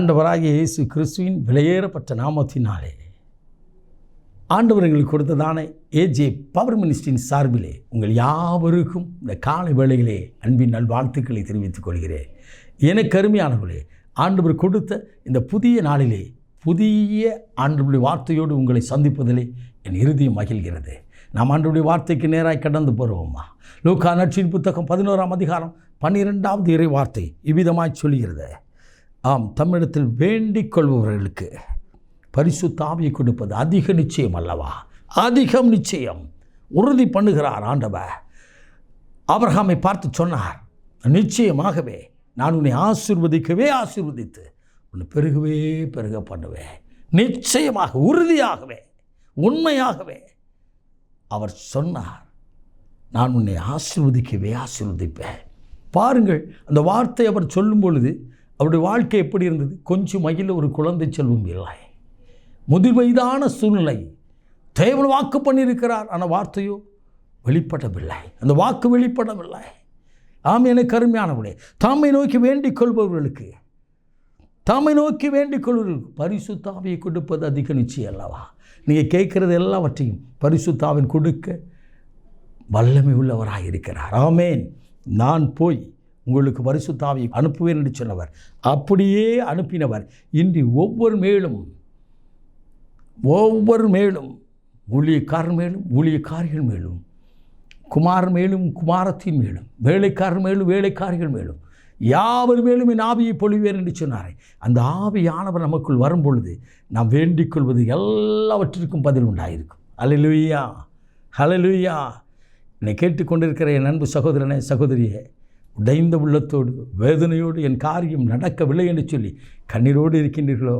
ஆண்டவராகிய இயேசு கிறிஸ்துவின் விலையேறப்பட்ட நாமத்தினாலே. ஆண்டவர் எங்களுக்கு கொடுத்ததான ஏஜே பவர் மினிஸ்டரின் சார்பிலே உங்கள் யாவருக்கும் இந்த காலை வேளையிலே அன்பின் நல்வாழ்த்துக்களை தெரிவித்துக் கொள்கிறேன். எனக்கு அருமையானவர்களே ஆண்டவர் கொடுத்த இந்த புதிய நாளிலே புதிய ஆண்டவருடைய வார்த்தையோடு உங்களை சந்திப்பதிலே என் இறுதியும் மகிழ்கிறது. நாம் ஆண்டவருடைய வார்த்தைக்கு நேராக கடந்து போகிறோமா லூக்கா நட்சின் புத்தகம் பதினோராம் அதிகாரம் பன்னிரெண்டாவது இறை வார்த்தை இவ்விதமாய் சொல்கிறது. ஆம் தமிழத்தில் வேண்டிக் கொள்பவர்களுக்கு பரிசுத்தாவியை கொடுப்பது அதிக நிச்சயம் அல்லவா? அதிகம் நிச்சயம். உறுதி பண்ணுகிறார் ஆண்டவர். ஆபிரகாமை பார்த்து சொன்னார் நிச்சயமாகவே நான் உன்னை ஆசிர்வதிக்கவே ஆசீர்வதித்து உன்னை பெருகவே பெருக பண்ணுவேன். நிச்சயமாக உறுதியாகவே உண்மையாகவே. அவர் சொன்னார் நான் உன்னை ஆசிர்வதிக்கவே ஆசிர்வதிப்பேன். பாருங்கள் அந்த வார்த்தை அவர் சொல்லும் பொழுது அவருடைய வாழ்க்கை எப்படி இருந்தது? கொஞ்சம் மகிழ ஒரு குழந்தை செல்வம் இல்லை. முதுமைதான சூழ்நிலை. தேவன் வாக்கு பண்ணியிருக்கிறார். ஆனால் வார்த்தையோ வெளிப்படவில்லை. அந்த வாக்கு வெளிப்படவில்லை. ஆம் எனக்கு அருமையானவர்களே தாமை நோக்கி வேண்டிக் கொள்பவர்களுக்கு தாமை நோக்கி வேண்டிக் கொள்வர்களுக்கு பரிசுத்தாவியை கொடுப்பது அதிக நிச்சயம் அல்லவா? நீங்கள் கேட்குறது எல்லாவற்றையும் பரிசுத்தாவின் கொடுக்க வல்லமை உள்ளவராக இருக்கிறார் ஆமேன். நான் போய் உங்களுக்கு பரிசுத்தாவியை அனுப்புவேன் என்று சொன்னவர். அப்படியே அனுப்பினவர். இன்று ஒவ்வொரு மேலும் ஒவ்வொரு மேலும் ஊழியக்காரர் மேலும் ஊழியக்காரிகள் மேலும் குமார் மேலும் குமாரத்தின் மேலும் வேலைக்காரர் மேலும் வேலைக்காரிகள் மேலும் யாவர் மேலும் என் ஆவியை பொழிவேன் என்று சொன்னாரே. அந்த ஆவியானவர் நமக்குள் வரும் பொழுது நாம் வேண்டிக் கொள்வது எல்லாவற்றிற்கும் பதில் உண்டாயிருக்கும். அலலுயா ஹலலுயா என்னை கேட்டுக்கொண்டிருக்கிற என் அன்பு சகோதரனே சகோதரியே உடைந்த உள்ளத்தோடு வேதனையோடு என் காரியம் நடக்கவில்லை என்று சொல்லி கண்ணீரோடு இருக்கின்றீர்களோ?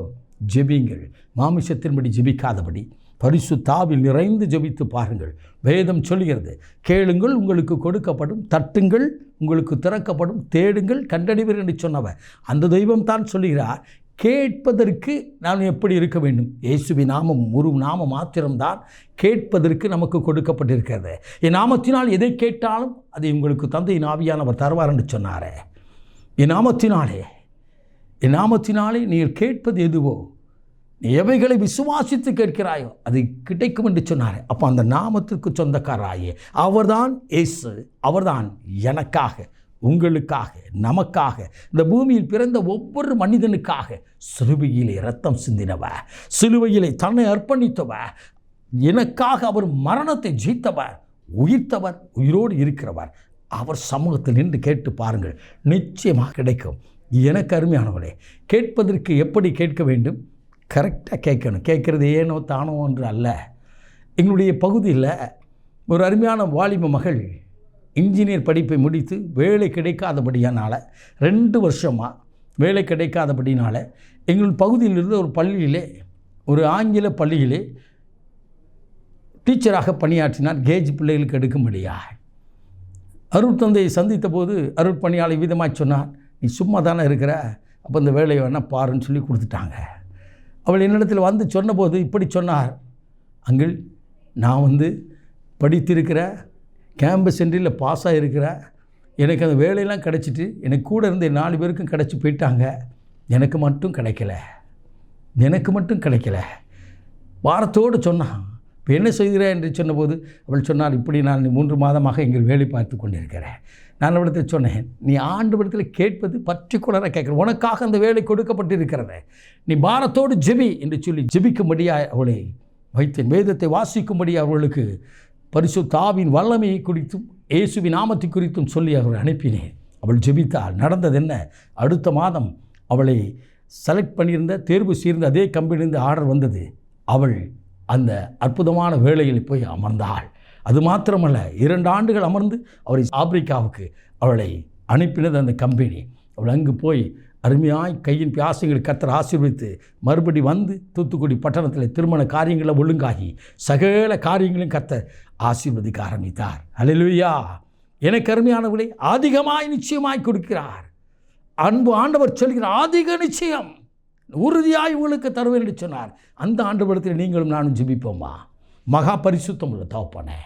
ஜெபிங்கள் மாமிசத்தின்படி ஜெபிக்காதபடி பரிசு தாவில் நிறைந்து ஜெபித்து பாருங்கள். வேதம் சொல்கிறது கேளுங்கள் உங்களுக்கு கொடுக்கப்படும் தட்டுங்கள் உங்களுக்கு திறக்கப்படும் தேடுங்கள் கண்டடைவர் என்று சொன்னவர். அந்த தெய்வம் தான் சொல்லுகிறார் கேட்பதற்கு நான் எப்படி இருக்க வேண்டும்? இயேசுவி நாமம் ஒரு நாம மாத்திரம்தான் கேட்பதற்கு நமக்கு கொடுக்கப்பட்டிருக்கிறது. என் நாமத்தினால் எதை கேட்டாலும் அதை உங்களுக்கு தந்தை ஆவியானவர் தருவார் என்று சொன்னாரே. என் நாமத்தினாலே என் நாமத்தினாலே நீங்கள் கேட்பது எதுவோ நீ எவைகளை விசுவாசித்து கேட்கிறாயோ அது கிடைக்கும் என்று சொன்னார். அப்போ அந்த நாமத்திற்கு சொந்தக்காராயே அவர்தான் இயேசு அவர்தான் எனக்காக உங்களுக்காக நமக்காக இந்த பூமியில் பிறந்த ஒவ்வொரு மனிதனுக்காக சிலுவையிலே ரத்தம் சிந்தினவ சிலுவையிலே தன்னை அர்ப்பணித்தவ எனக்காக அவர் மரணத்தை ஜெயித்தவர் உயிர்த்தவர் உயிரோடு இருக்கிறவர் அவர் சமூகத்தில் நின்று கேட்டு பாருங்கள். நிச்சயமாக கிடைக்கும். எனக்கு அருமையானவரே கேட்பதற்கு எப்படி கேட்க வேண்டும்? கரெக்டாக கேட்கணும். கேட்குறது ஏனோ தானோ என்று அல்ல. எங்களுடைய பகுதியில் ஒரு அருமையான வாலிப மகள் இன்ஜினியர் படிப்பை முடித்து வேலை கிடைக்காதபடியானால் ரெண்டு வருஷமாக வேலை கிடைக்காதபடினால் எங்கள் பகுதியில் இருந்த ஒரு பள்ளியிலே ஒரு ஆங்கில பள்ளியிலே டீச்சராக பணியாற்றினார். கேஜ் பிள்ளைகளுக்கு எடுக்கும்படியாக. அருட்தந்தையை சந்தித்த போது அருட்பணியாளர் விதமாக சொன்னார் நீ சும்மா தானே இருக்கிற? அப்போ இந்த வேலையை வேணால் பாருன்னு சொல்லி கொடுத்துட்டாங்க. அவள் என்னிடத்தில் வந்து சொன்னபோது இப்படி சொன்னார் அங்கிள் நான் வந்து படித்திருக்கிற கேம்பஸ் சென்ட்ரியில் பாஸ் ஆகிருக்கிற எனக்கு அந்த வேலையெல்லாம் கிடச்சிட்டு எனக்கு கூட இருந்த நாலு பேருக்கும் கிடச்சி போயிட்டாங்க. எனக்கு மட்டும் கிடைக்கல. எனக்கு மட்டும் கிடைக்கல. வாரத்தோடு சொன்னான். இப்போ என்ன செய்கிறேன் என்று சொன்னபோது அவள் சொன்னால் இப்படி நான் மூன்று மாதமாக எங்கள் வேலை பார்த்து கொண்டிருக்கிறேன். நான் அவளிடத்தில் சொன்னேன் நீ ஆண்டு விடத்தில் கேட்பது பர்டிகுலராக கேட்குறேன். உனக்காக அந்த வேலை கொடுக்கப்பட்டிருக்கிறத. நீ பாரத்தோடு ஜெபி என்று சொல்லி ஜெபிக்கும்படியாக அவளை வைத்தேன். வேதத்தை வாசிக்கும்படி அவர்களுக்கு பரிசு தாவின் வல்லமையை குறித்தும் இயேசுவின் நாமத்தை குறித்தும் சொல்லி அவரை அனுப்பினேன். அவள் ஜெபித்தாள் நடந்தது என்ன? அடுத்த மாதம் அவளை செலக்ட் பண்ணியிருந்த தேர்வு செய்திருந்த அதே கம்பெனியிலிருந்து ஆர்டர் வந்தது. அவள் அந்த அற்புதமான வேலையில் போய் அமர்ந்தாள். அது மாத்திரமல்ல இரண்டு ஆண்டுகள் அமர்ந்து அவரை ஆப்பிரிக்காவுக்கு அவளை அனுப்பினது அந்த கம்பெனி அவள் அங்கு போய் அருமையாய் கையின் பியாசங்களை கத்தர் ஆசீர்வித்து மறுபடி வந்து தூத்துக்குடி பட்டணத்தில் திருமண காரியங்களை ஒழுங்காகி சகல காரியங்களையும் கத்தர் ஆசீர்வதிக்க ஆரம்பித்தார். அல்லேலூயா எனக்கு அருமையானவளை அதிகமாய் நிச்சயமாய் கொடுக்கிறார். அன்பு ஆண்டவர் சொல்கிறார் அதிக நிச்சயம். உறுதியாய் உங்களுக்கு தருவேன் என்று சொன்னார். அந்த ஆண்டவரத்தில் நீங்களும் நானும் ஜிபிப்போம்மா மகா பரிசுத்தம் உள்ள தவப்பனே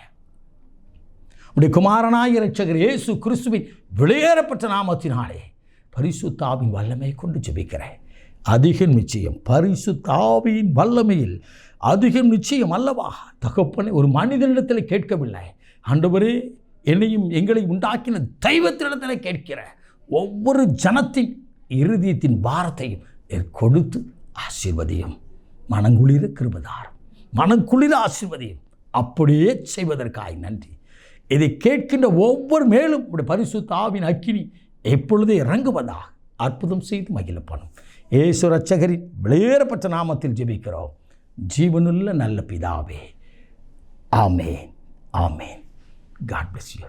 உடைய குமாரனாய் இரட்சகர் இயேசு கிறிஸ்துவின் வெளியேறப்பட்ட நாமத்தினாலே பரிசுத்தாவின் வல்லமை கொண்டு ஜெபிக்கிறேன். அதிகம் நிச்சயம் பரிசுத்தாவின் வல்லமையில் அதிகம் நிச்சயம் அல்லவா? தகப்பனை ஒரு மனிதனிடத்தில் கேட்கவில்லை. ஆண்டவரே என்னையும் எங்களை உண்டாக்கின தெய்வத்தினிடத்தில் கேட்கிற ஒவ்வொரு ஜனத்தின் இருதயத்தின் பாரத்தையும் கொடுத்து ஆசீர்வதியும். மனங்குளிர கிருபதாரம் மனங்குளிர ஆசீர்வதியும். அப்படியே செய்வதற்காய் நன்றி. இதை கேட்கின்ற ஒவ்வொரு மேலும் பரிசு தாவின் அக்கினி எப்பொழுது இறங்குவதாக அற்புதம் செய்து மகிழப்படும் ஏசு ரச்சகரின் வெளியேறப்பட்ட நாமத்தில் ஜெபிக்கிறோம். ஜீவனுள்ள நல்ல பிதாவே. ஆமேன். ஆமேன். God bless you